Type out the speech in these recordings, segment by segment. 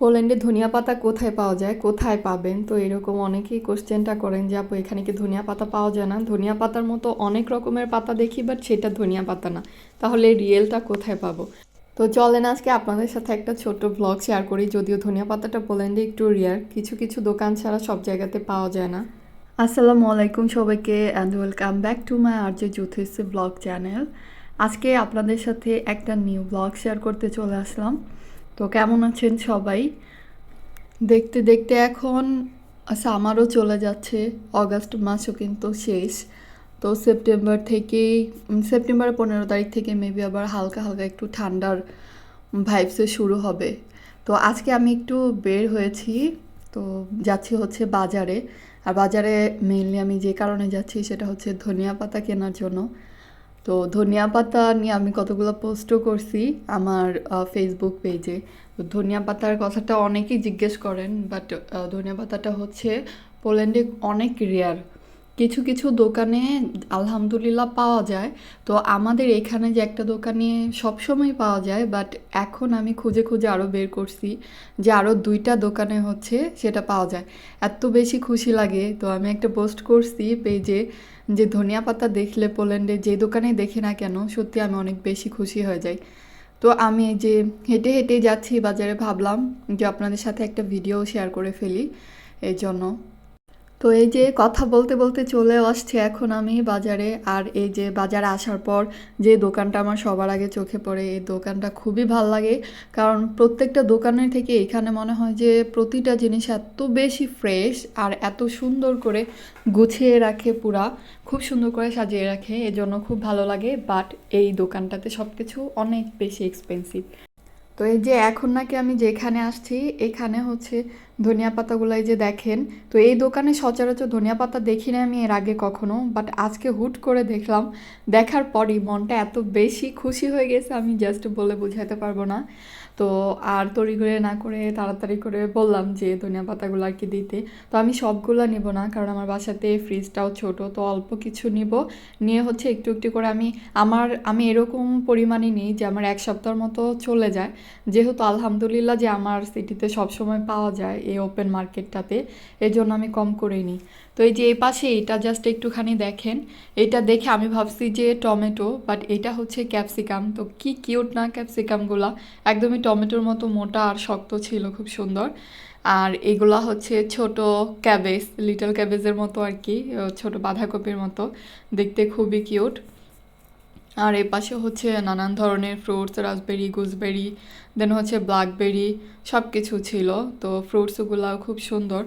পোল্যান্ডে ধনিয়া পাতা কোথায় পাওয়া যায়? কোথায় পাবেন? তো এরকম অনেকেই কোশ্চেনটা করেন যে, আপু, এখানে কি ধনিয়া পাতা পাওয়া যায় না? ধনিয়া পাতার মতো অনেক রকমের পাতা দেখি বাট সেটা ধনিয়া পাতা না। তাহলে রিয়েলটা কোথায় পাবো? তো চলেন আজকে আপনাদের সাথে একটা ছোট ব্লগ শেয়ার করি, যদিও ধনিয়া পাতাটা পোল্যান্ডে একটু রিয়ার কিছু কিছু দোকান ছাড়া সব জায়গাতে পাওয়া যায় না। আসসালামু আলাইকুম সবাইকে and welcome back to my RJ Juthi's blog channel আজকে আপনাদের সাথে একটা নিউ ব্লগ শেয়ার করতে চলে আসলাম। তো কেমন আছেন সবাই? দেখতে দেখতে এখন সামারও চলে যাচ্ছে অগাস্ট মাসও কিন্তু শেষ। তো সেপ্টেম্বর থেকেই সেপ্টেম্বর পনেরো তারিখ থেকে মেবি আবার হালকা হালকা একটু ঠান্ডার ভাইবসে শুরু হবে। তো আজকে আমি একটু বের হয়েছি, তো যাচ্ছি হচ্ছে বাজারে। আর বাজারে মেইনলি আমি যে কারণে যাচ্ছি সেটা হচ্ছে ধনিয়া পাতা কেনার জন্য। তো ধনিয়া পাতা নিয়ে আমি কতগুলো পোস্টও করছি আমার ফেসবুক পেজে তো ধনিয়া পাতার কথাটা অনেকেই জিজ্ঞেস করেন বাট ধনিয়া পাতাটা হচ্ছে পোল্যান্ডে অনেক রেয়ার কিছু কিছু দোকানে আলহামদুলিল্লাহ পাওয়া যায়। তো আমাদের এখানে যে একটা দোকানে সবসময় পাওয়া যায় বাট এখন আমি খুঁজে খুঁজে আরও বের করছি যে আরও দুইটা দোকানে হচ্ছে সেটা পাওয়া যায়। এত বেশি খুশি লাগে। তো আমি একটা পোস্ট করছি পেজে যে ধনিয়া পাতা দেখলে পোল্যান্ডে যে দোকানে দেখি না কেন, সত্যি আমি অনেক বেশি খুশি হয়ে যাই। তো আমি যে হেঁটে হেঁটে যাচ্ছি বাজারে, ভাবলাম যে আপনাদের সাথে একটা ভিডিও শেয়ার করে ফেলি। এই জন্য তো এই যে কথা বলতে বলতে চলে আসছে এখন আমি বাজারে। আর এই যে বাজারে আসার পর যে দোকানটা আমার সবার আগে চোখে পড়ে, এই দোকানটা খুবই ভালো লাগে। কারণ প্রত্যেকটা দোকানের থেকে এখানে মনে হয় যে প্রতিটা জিনিস এত বেশি ফ্রেশ আর এত সুন্দর করে গুছিয়ে রাখে পুরা। খুব সুন্দর করে সাজিয়ে রাখে, এজন্য খুব ভালো লাগে। বাট এই দোকানটাতে সব কিছু অনেক বেশি এক্সপেন্সিভ তো এই যে এখন নাকি আমি যেখানে আসছি, এখানে হচ্ছে ধনিয়া পাতাগুলো যে দেখেন, তো এই দোকানে সচরাচর ধনিয়া পাতা দেখি না আমি এর আগে কখনো বাট আজকে হুট করে দেখলাম, দেখার পরই মনটা এত বেশি খুশি হয়ে গেছে, আমি জাস্ট বলে বোঝাতে পারব না। তো আর তড়িঘড়ি না করে তাড়াতাড়ি করে বললাম যে, ধনিয়া পাতাগুলো আর কি দিতে? তো আমি সবগুলো নিব না, কারণ আমার বাসাতে ফ্রিজটাও ছোট, তো অল্প কিছু নিব। নিয়ে হচ্ছে একটু একটু করে আমি, আমার, আমি এরকম পরিমাণে নিই যে, আমার এক সপ্তাহের মতো চলে যায়। যেহেতু আলহামদুলিল্লাহ যে, আমার সিটিতে সবসময় পাওয়া যায় এই ওপেন মার্কেটটাতে এর জন্য আমি কম করে নিই। তো এই যে, এই পাশে এটা জাস্ট একটুখানি দেখেন। এটা দেখে আমি ভাবছি যে, টমেটো বাট এটা হচ্ছে ক্যাপসিকাম তো কি কিউট না ক্যাপসিকামগুলা একদমই টমেটোর মতো মোটা আর শক্ত ছিল, খুব সুন্দর। আর এগুলা হচ্ছে ছোট ক্যাবেজ লিটল ক্যাবেজের মতো আর কি ছোট বাঁধাকপির মতো। দেখতে খুবই কিউট। আর এ পাশে হচ্ছে নানান ধরনের ফ্রুটস, রাসবেরি গুজবেরি দেন হচ্ছে ব্ল্যাকবেরি সব কিছু ছিল। তো ফ্রুটসগুলাও খুব সুন্দর।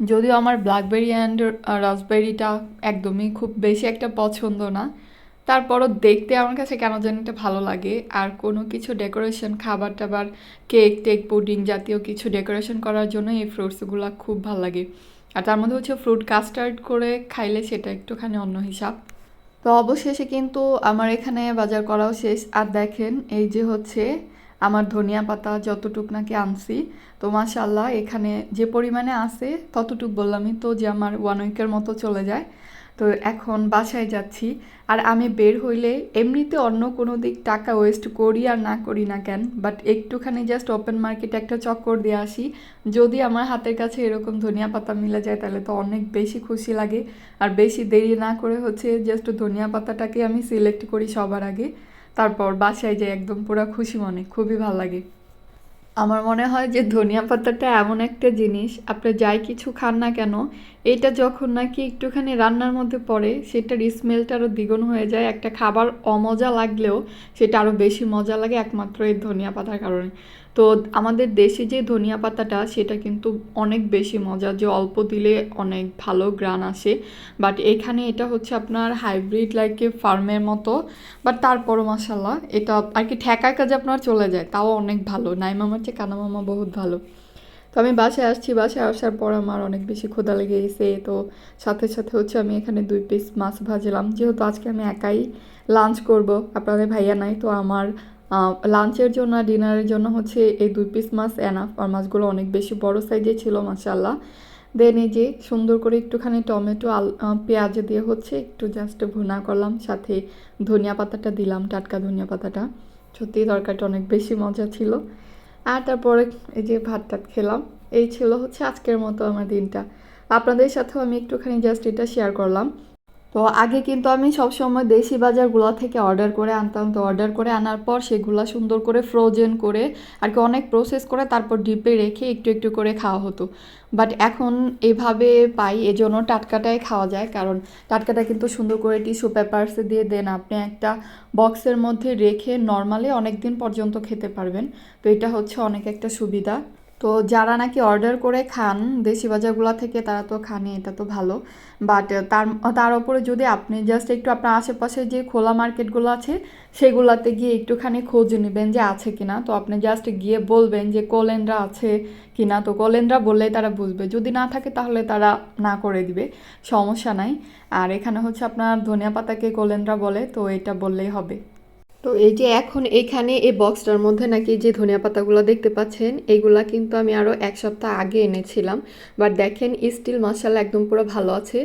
যদিও আমার ব্ল্যাকবেরি অ্যান্ড রাসবেরিটা একদমই খুব বেশি একটা পছন্দ না তারপরও দেখতে আমার কাছে কেন জানি এটা ভালো লাগে। আর কোনো কিছু ডেকোরেশন খাবার টাবার কেক টেক পুডিং জাতীয় কিছু ডেকোরেশন করার জন্য এই ফ্রুটসগুলো খুব ভালো লাগে। আর তার মধ্যে হচ্ছে ফ্রুট কাস্টার্ড করে খাইলে সেটা একটুখানি অন্য হিসাব। তো অবশেষে কিন্তু আমার এখানে বাজার করাও শেষ। আর দেখেন, এই যে হচ্ছে আমার ধনিয়া পাতা যতটুক নাকি আনছি, তো মাশাল্লাহ এখানে যে পরিমাণে আছে ততটুক বললামই তো যে আমার ওয়ান উইকের মতো চলে যায়। তো এখন বাসায় যাচ্ছি। আর আমি বের হইলে এমনিতে অন্য কোনো দিক টাকা ওয়েস্ট করি আর না করি না কেন? বাট একটুখানি জাস্ট ওপেন মার্কেটে একটা চক্কর দিয়ে আসি। যদি আমার হাতের কাছে এরকম ধনিয়া পাতা মিলে যায়, তাহলে তো অনেক বেশি খুশি লাগে। আর বেশি দেরি না করে হচ্ছে জাস্ট ধনিয়া পাতাটাকে আমি সিলেক্ট করি সবার আগে। তারপর বাসায় যাই, একদম পুরো খুশি মনে, খুবই ভালো লাগে। আমার মনে হয় যে ধনিয়া পাতাটা এমন একটা জিনিস, আপনি যাই কিছু খান না কেন, এটা যখন নাকি একটুখানি রান্নার মধ্যে পড়ে, সেটার স্মেলটা আরও দ্বিগুণ হয়ে যায়। একটা খাবার অমজা লাগলেও সেটা আরও বেশি মজা লাগে একমাত্র এই ধনিয়া পাতার কারণে। তো আমাদের দেশে যে ধনিয়া পাতাটা, সেটা কিন্তু অনেক বেশি মজা যে অল্প দিলে অনেক ভালো গ্রান আসে। বাট এখানে এটা হচ্ছে আপনার হাইব্রিড লাইক ফার্মের মতো। বাট তারপরও মাসাল্লাহ এটা আর কি ঠেকায় কাজে আপনার চলে যায়। তাও অনেক ভালো। নাই মামার চেয়ে কানা মামা বহুত ভালো। তো আমি বাসায় আসছি। বাসায় আসার পর আমার অনেক বেশি ক্ষুধা লেগে গেছে। তো সাথে সাথে হচ্ছে আমি এখানে দুই পিস মাছ ভাজলাম। যেহেতু আজকে আমি একাই লাঞ্চ করব। আপনাদের ভাইয়া নাই, তো আমার লাঞ্চের জন্য ডিনারের জন্য হচ্ছে এই দুই পিস মাছ এনাফ আর মাছগুলো অনেক বেশি বড় সাইজে ছিল মাসাল্লাহ দেন এই যে সুন্দর করে একটুখানি টমেটো, আল পেঁয়াজ দিয়ে হচ্ছে একটু জাস্ট ভুনা করলাম। সাথে ধনিয়া পাতাটা দিলাম, টাটকা ধনিয়া পাতাটা। সত্যি তরকারিটা অনেক বেশি মজা ছিল। আর তারপরে এই যে ভাত টাত খেলাম। এই ছিল হচ্ছে আজকের মতো আমার দিনটা। আপনাদের সাথেও আমি একটুখানি জাস্ট এটা শেয়ার করলাম। তো আগে কিন্তু আমি সবসময় দেশি বাজারগুলো থেকে অর্ডার করে আনতাম। তো অর্ডার করে আনার পর সেগুলো সুন্দর করে ফ্রোজেন করে আর কি অনেক প্রসেস করে তারপর ডিপে রেখে একটু একটু করে খাওয়া হতো। বাট এখন এভাবে পাই, এজন্য টাটকাটাই খাওয়া যায়। কারণ টাটকাটা কিন্তু সুন্দর করে টিস্যু পেপারসে দিয়ে দেন আপনি একটা বক্সের মধ্যে রেখে নর্মালি অনেক দিন পর্যন্ত খেতে পারবেন। তো এটা হচ্ছে অনেক একটা সুবিধা। তো যারা নাকি অর্ডার করে খান, দেশি বাজারগুলো থেকে তারা তো খানে, এটা তো ভালো। বাট তার তার উপরে যদি আপনি জাস্ট একটু আপনার আশেপাশে যে খোলা মার্কেটগুলো আছে, সেগুলাতে গিয়ে একটুখানি খোঁজ নেবেন যে আছে কিনা। তো আপনি জাস্ট গিয়ে বলবেন যে কোলেন্ড্রা আছে কিনা। তো কোলেন্ড্রা বললেই তারা বুঝবে। যদি না থাকে তাহলে তারা না করে দিবে। সমস্যা নাই। আর এখানে হচ্ছে আপনার ধনিয়া পাতাকে কোলেন্ড্রা বলে, তো এটা বললেই হবে। তো এই যে এখন এখানে এই বক্সটার মধ্যে নাকি যে ধনিয়া পাতাগুলো দেখতে পাচ্ছেন এইগুলা কিন্তু আমি আরও এক সপ্তাহ আগে এনেছিলাম। বাট দেখেন স্টিল মশলা একদম পুরো ভালো আছে।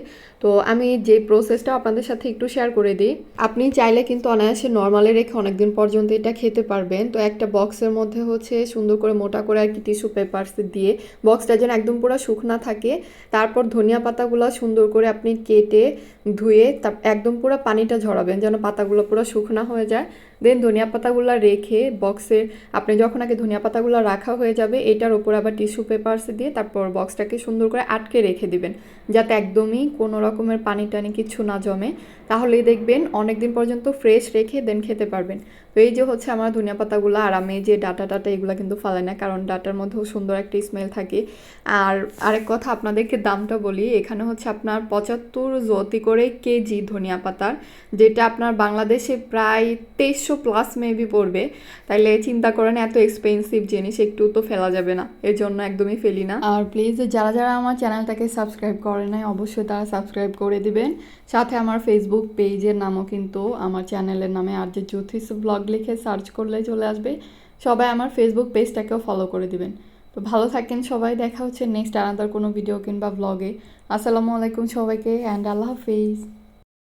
তো আমি যে প্রসেসটা আপনাদের সাথে একটু শেয়ার করে দিই। আপনি চাইলে কিন্তু অনায়াসে নর্মালে রেখে অনেকদিন পর্যন্ত এটা খেতে পারবেন। তো একটা বক্সের মধ্যে হচ্ছে সুন্দর করে মোটা করে আর কি টিস্যু পেপারস দিয়ে বক্সটা যেন একদম পুরো শুকনা থাকে। তারপর ধনিয়া পাতাগুলো সুন্দর করে আপনি কেটে ধুয়ে একদম পুরো পানিটা ঝরাবেন যেন পাতাগুলো পুরো শুকনা হয়ে যায়। দেন ধনিয়া পাতাগুলো রেখে বক্সে আপনি যখন আগে ধনিয়া পাতাগুলো রাখা হয়ে যাবে, এটার ওপর আবার টিস্যু পেপারস দিয়ে তারপর বক্সটাকে সুন্দর করে আটকে রেখে দিবেন। যাতে একদমই কোনো রকমের পানি টানি কিছু না জমে। তাহলেই দেখবেন অনেক দিন পর্যন্ত ফ্রেশ রেখে দেন খেতে পারবেন। তো এই যে হচ্ছে আমার ধনিয়া পাতাগুলো আর আমি যে ডাটা টাটা এগুলো কিন্তু ফালে না, কারণ ডাটার মধ্যেও সুন্দর একটা স্মেল থাকে। আর আরেক কথা আপনাদেরকে দামটা বলি, এখানে হচ্ছে আপনার পঁচাত্তর জতি করে কেজি ধনিয়া পাতার, যেটা আপনার বাংলাদেশে প্রায় তেইশশো প্লাস মেবি পড়বে। তাইলে চিন্তা করেন, এত এক্সপেন্সিভ জিনিস, একটু তো ফেলা যাবে না। এর জন্য একদমই ফেলি না। আর প্লিজ যারা যারা আমার চ্যানেলটাকে সাবস্ক্রাইব করে নাই, অবশ্যই তারা সাবস্ক্রাইব করে দিবেন। সাথে আমার ফেসবুক পেজের নামও কিন্তু আমার চ্যানেলের নামে আর যে জ্যোতিষ ব্লগ লিখে সার্চ করলে চলে আসবে। সবাই আমার ফেসবুক পেজটাকেও ফলো করে দিবেন। তো ভালো থাকেন সবাই, দেখা হচ্ছে নেক্সট আনাদার কোনো ভিডিও কিংবা ব্লগে আসসালামু আলাইকুম সবাইকে অ্যান্ড আল্লাহ হাফিজ।